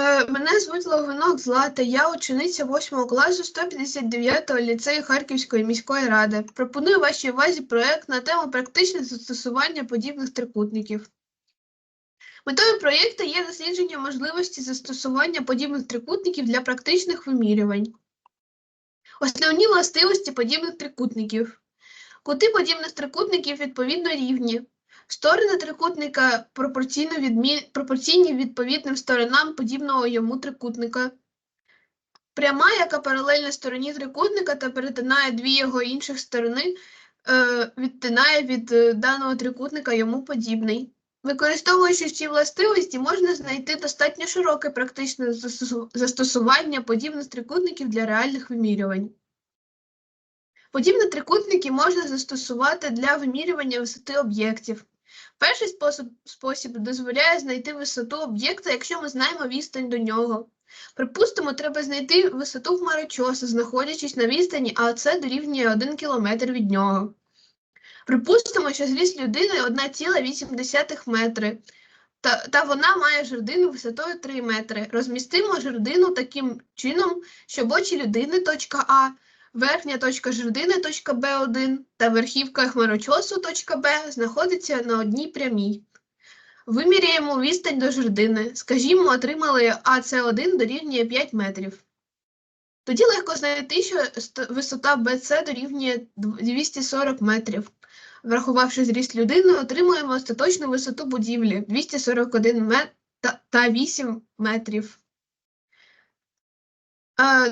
Е, Мене звуть Логвинок Злата, я учениця 8 класу 159-го ліцею Харківської міської ради. Пропоную вашій увазі проєкт на тему практичне застосування подібних трикутників. Метою проєкту є дослідження можливості застосування подібних трикутників для практичних вимірювань. Основні властивості подібних трикутників. Кути подібних трикутників відповідно рівні. Сторони трикутника пропорційно відмі... пропорційні відповідним сторонам подібного йому трикутника. Пряма, яка паралельна стороні трикутника та перетинає дві його інших сторони, е, відтинає від е, даного трикутника йому подібний. Використовуючи ці властивості, можна знайти достатньо широке практичне застосування подібних трикутників для реальних вимірювань. Подібні трикутники можна застосувати для вимірювання висоти об'єктів. Перший спосіб, спосіб дозволяє знайти висоту об'єкта, якщо ми знаємо відстань до нього. Припустимо, треба знайти висоту хмарочоса, знаходячись на відстані, а це дорівнює 1 км від нього. Припустимо, що зріст людини 1,8 метри, та, та вона має жердину висотою 3 метри. Розмістимо жердину таким чином, щоб очі людини точка А Верхня точка жердини точка Б1 та верхівка хмарочосу точка Б знаходиться на одній прямій. Виміряємо відстань до жердини. Скажімо, отримали АС1 дорівнює 5 метрів. Тоді легко знайти, що висота БЦ дорівнює 240 метрів. Врахувавши зріст людини, отримуємо остаточну висоту будівлі 241 мет та 8 метрів.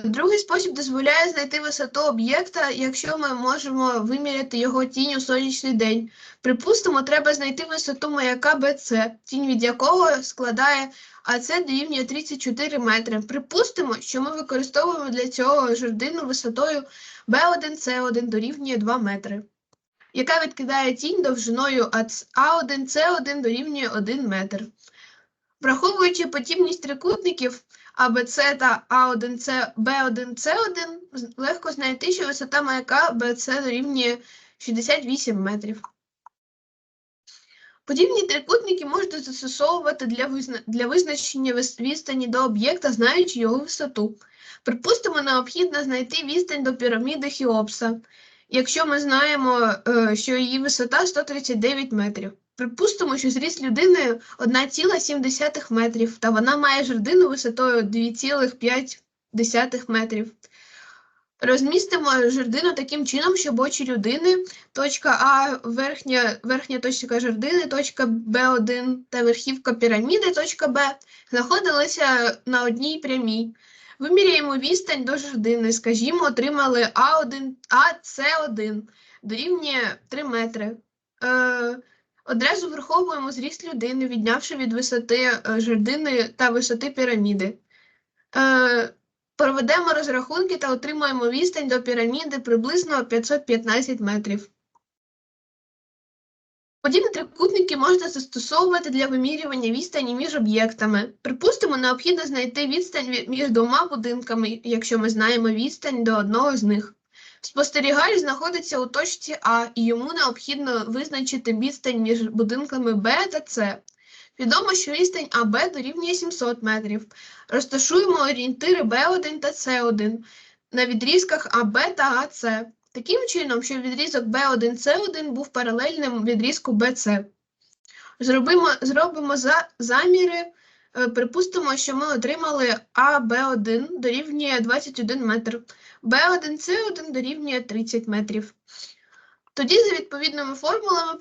Другий спосіб дозволяє знайти висоту об'єкта, якщо ми можемо виміряти його тінь у сонячний день. Припустимо, треба знайти висоту маяка БЦ, тінь від якого складає АЦ дорівнює 34 метри. Припустимо, що ми використовуємо для цього жердину висотою B1C1 дорівнює 2 метри, яка відкидає тінь довжиною А1С1 дорівнює 1 метр. Враховуючи подібність трикутників, АБЦ та А1С, Б1С1 легко знайти, що висота маяка БЦ дорівнює 68 метрів. Подібні трикутники можна застосовувати для, визна... для визначення відстані до об'єкта, знаючи його висоту. Припустимо, необхідно знайти відстань до піраміди Хіопса, якщо ми знаємо, е, що її висота 139 метрів. Припустимо, що зріст людини 1,7 метрів, та вона має жердину висотою 2,5 метрів. Розмістимо жердину таким чином, щоб очі людини, точка А, верхня, верхня точка жердини, точка Б1 та верхівка піраміди, точка Б, знаходилися на одній прямій. Виміряємо відстань до жердини, скажімо, отримали А1, АС1 дорівнює 3 метри. Е, Одразу враховуємо зріст людини, віднявши від висоти е, жердини та висоти піраміди. Е, Проведемо розрахунки та отримаємо відстань до піраміди приблизно 515 метрів. Подібні трикутники можна застосовувати для вимірювання відстані між об'єктами. Припустимо, необхідно знайти відстань між двома будинками, якщо ми знаємо відстань до одного з них. Спостерігач знаходиться у точці А, і йому необхідно визначити відстань між будинками Б та С. Відомо, що відстань АБ дорівнює 700 метрів. Розташуємо орієнтири Б1 та С1 на відрізках АБ та АС. Таким чином, щоб відрізок Б1С1 був паралельним відрізку БЦ. Зробимо, зробимо за, заміри. Е, Припустимо, що ми отримали АБ1 дорівнює 21 метр, Б1С1 дорівнює 30 метрів. Тоді за відповідними формулами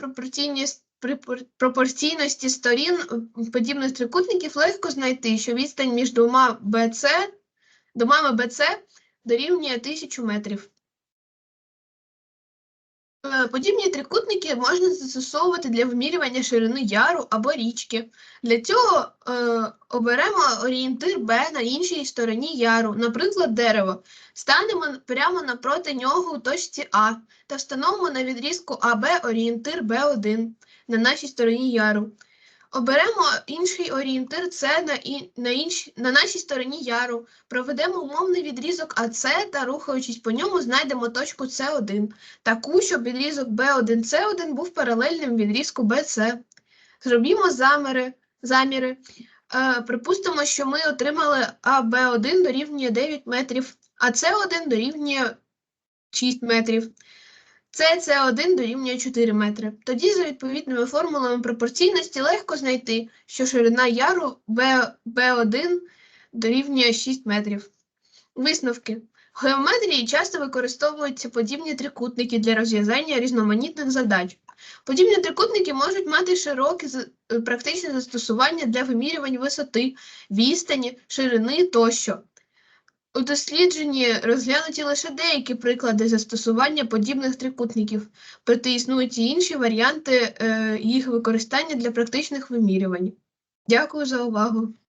пропорційності сторін е, подібних трикутників легко знайти, що відстань між двома БЦ, домами БЦ дорівнює 1000 метрів. Е, Подібні трикутники можна застосовувати для вимірювання ширини яру або річки. Для цього е, оберемо орієнтир Б на іншій стороні яру, наприклад, дерево. Станемо прямо напроти нього у точці А та встановимо на відрізку АБ орієнтир Б1 на нашій стороні яру. Оберемо інший орієнтир С на, на, іншій, на нашій стороні яру, проведемо умовний відрізок АС та, рухаючись по ньому, знайдемо точку С1, таку, щоб відрізок Б1С1 був паралельним відрізку БС. Зробімо заміри. заміри. Е, Припустимо, що ми отримали АБ1 дорівнює 9 метрів, а С1 дорівнює 6 метрів. СС1 дорівнює 4 метри. Тоді за відповідними формулами пропорційності легко знайти, що ширина яру ББ1 дорівнює 6 метрів. Висновки. В геометрії часто використовуються подібні трикутники для розв'язання різноманітних задач. Подібні трикутники можуть мати широке практичне застосування для вимірювань висоти, відстані, ширини тощо. У дослідженні розглянуті лише деякі приклади застосування подібних трикутників, проте існують і інші варіанти е, їх використання для практичних вимірювань. Дякую за увагу.